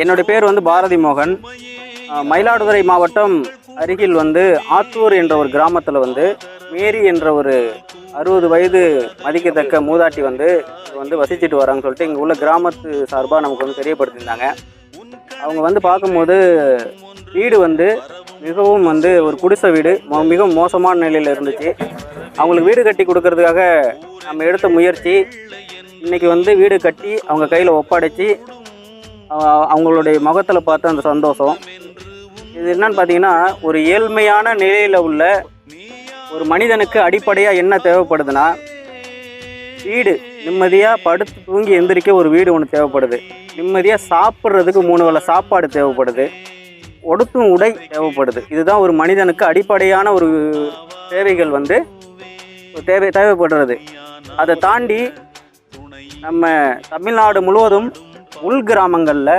என்னுடைய பேர் வந்து பாரதி மோகன். மயிலாடுதுறை மாவட்டம் அருகில் வந்து ஆத்தூர் என்ற ஒரு கிராமத்தில் வந்து மேரி என்ற ஒரு அறுபது வயது மதிக்கத்தக்க மூதாட்டி வந்து வந்து வசிச்சுட்டு வராங்கன்னு சொல்லிட்டு இங்கே உள்ள கிராமத்து சார்பாக நமக்கு வந்து தெரியப்படுத்தியிருந்தாங்க. அவங்க வந்து பார்க்கும்போது வீடு வந்து மிகவும் வந்து ஒரு குடிசை வீடு மிகவும் மோசமான நிலையில் இருந்துச்சு. அவங்களுக்கு வீடு கட்டி கொடுக்கறதுக்காக நம்ம எடுத்த முயற்சி இன்னைக்கு வந்து வீடு கட்டி அவங்க கையில் ஒப்படைச்சி அவங்களுடைய முகத்தில் பார்த்த அந்த சந்தோஷம். இது என்னன்னு பார்த்தீங்கன்னா ஒரு ஏழ்மையான நிலையில் உள்ள ஒரு மனிதனுக்கு அடிப்படையாக என்ன தேவைப்படுதுன்னா வீடு. நிம்மதியாக படுத்து தூங்கி எந்திரிக்க ஒரு வீடு ஒன்று தேவைப்படுது. நிம்மதியாக சாப்பிட்றதுக்கு மூணு வேளை சாப்பாடு தேவைப்படுது. ஒடுத்தும் உடை தேவைப்படுது. இதுதான் ஒரு மனிதனுக்கு அடிப்படையான ஒரு தேவைகள் வந்து தேவை தேவைப்படுறது. அதை தாண்டி நம்ம தமிழ்நாடு முழுவதும் உள் கிராமங்களில்